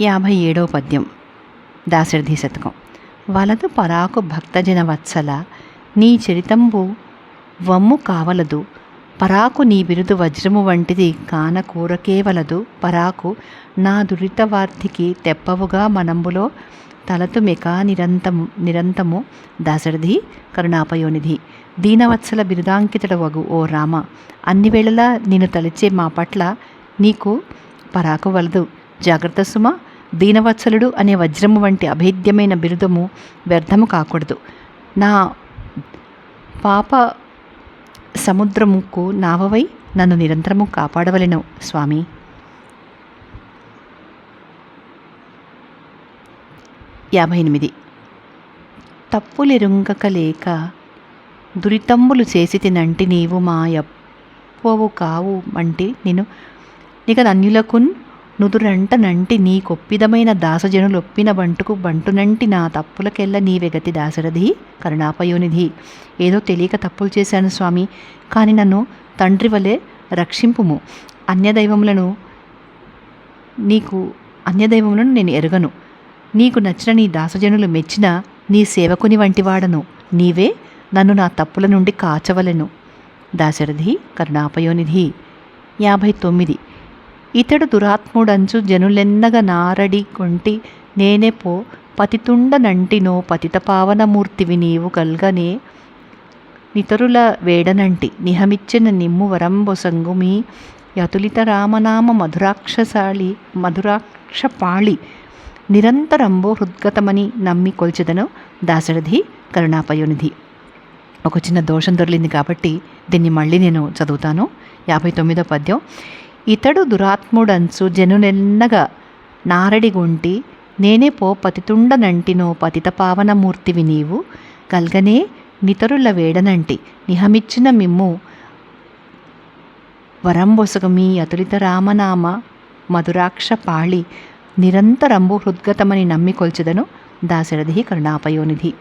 యాభై ఏడవ పద్యం. దాశరథి శతకం. వలదు పరాకు భక్తజన వత్సల నీ చరితంబు వమ్ము కావలదు. పరాకు నీ బిరుదు వజ్రము వంటిది కాన కూరకేవలదు పరాకు నా దురితవార్థికి తెప్పవుగా మనంబులో తలతుమెక నిరంతము నిరంతము. దాశరథి కరుణాపయోనిధి. దీనవత్సల బిరుదాంకితుడవగు ఓ రామ అన్ని వేళలా నేను తలిచే మా పట్ల నీకు పరాకు వలదు. జాగ్రత్త సుమ దీనవత్సలుడు అనే వజ్రము వంటి అభేద్యమైన బిరుదము వ్యర్థము కాకూడదు. నా పాప సముద్రముకు నావవై నన్ను నిరంతరము కాపాడవలెను స్వామి. యాభై ఎనిమిది. తప్పులెరుంగక లేక దురితంబులు చేసి తినంటి నీవు మా యప్పవు కావు అంటే నేను నిక అన్యులకున్ నుదురంట నంటి నీ కొప్పిదమైన దాసజనులొప్పిన బంటుకు బంటునంటి నా తప్పులకెల్ల నీవెగతి దాశరథి కరుణాపయోనిధి. ఏదో తెలియక తప్పులు చేశాను స్వామి కానీ నన్ను తండ్రి వలె రక్షింపుము. అన్యదైవములను నీకు అన్యదైవములను నేను ఎరుగను. నీకు నచ్చిన నీ దాసజనులు మెచ్చిన నీ సేవకుని వంటివాడను నీవే నన్ను నా తప్పుల నుండి కాచవలెను. దాశరథి కరుణాపయోనిధి. యాభై తొమ్మిది. ఇతడు దురాత్ముడంచు జనులెన్నగ నారడి కొంటి నేనే పో పతితుండనంటినో పతిత పావనమూర్తివి నీవు కల్గనే నితరుల వేడనంటి నిహమిచ్చిన నిమ్ము వరంబొసంగు మీ యతులిత రామనామ మధురాక్షసాళి మధురాక్షపాళి. నిరంతరంబో హృద్గతమని నమ్మి కొల్చెదను దాశరథి కరుణాపయోనిధి. ఒక చిన్న దోషం దొరికింది కాబట్టి దీన్ని మళ్ళీ నేను చదువుతాను. యాభై తొమ్మిదో పద్యం. ఇతడు దురాత్ముడంచు జనునెన్నగా నారడిగుంటి నేనే పో పతితుండనంటినో పతిత పావనమూర్తివి నీవు కల్గనే నితరుల వేడనంటి నిహమిచ్చిన మిమ్ము వరంబొసగ మీ అతులిత రామనామ మధురాక్ష పాళి నిరంతరంబు హృద్గతమని నమ్మి కొల్చెదను దాశరథి కరుణాపయోనిధి.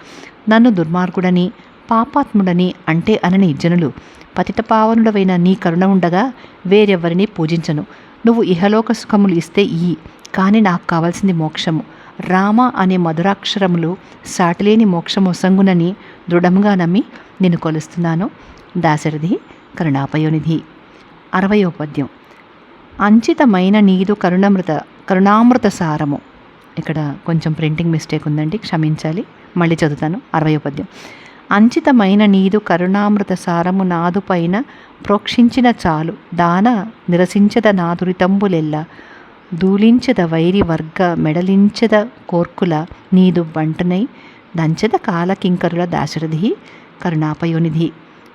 నన్ను దుర్మార్గుడని పాపాత్ముడని అంటే అనని జనులు. పతితపావనుడవైన నీ కరుణ ఉండగా వేరెవ్వరిని పూజించను. నువ్వు ఇహలోక సుఖములు ఇస్తే ఈ కానీ నాకు కావాల్సింది మోక్షము. రామ అనే మధురాక్షరములు సాటిలేని మోక్షము సంగునని దృఢంగా నమ్మి నేను కొలుస్తున్నాను. దాశరథి కరుణాపయోనిధి. అరవయో పద్యం అంచితమైన నీదు కరుణామృత కరుణామృత సారము. ఇక్కడ కొంచెం ప్రింటింగ్ మిస్టేక్ ఉందండి క్షమించాలి. మళ్ళీ చదువుతాను. అరవయో పద్యం అంచితమైన నీదు కరుణామృత సారము నాదు పైన ప్రోక్షించిన చాలు. దాన నిరసించద నాదురితంబులెల్ల. దూలించద వైరి వర్గ మెడలించద కోర్కుల నీదు బంటనై దంచద కాలకింకరుల దాశరథి కరుణాపయోనిధి.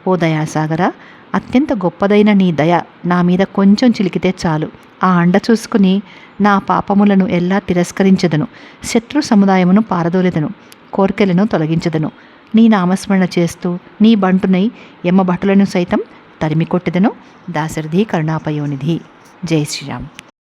ఓ దయాసాగర అత్యంత గొప్పదైన నీ దయ నా మీద కొంచెం చిలికితే చాలు. ఆ అండ చూసుకుని నా పాపములను ఎలా తిరస్కరించదను? శత్రు సముదాయమును పారదోలెదను. కోరికలను తొలగించదను. నీ నామస్మరణ చేస్తూ నీ బంటునై యమ్మ భటులను సైతం తరిమి కొట్టెదను దాశరథి కరుణాపయోనిధి. జై శ్రీరామ్.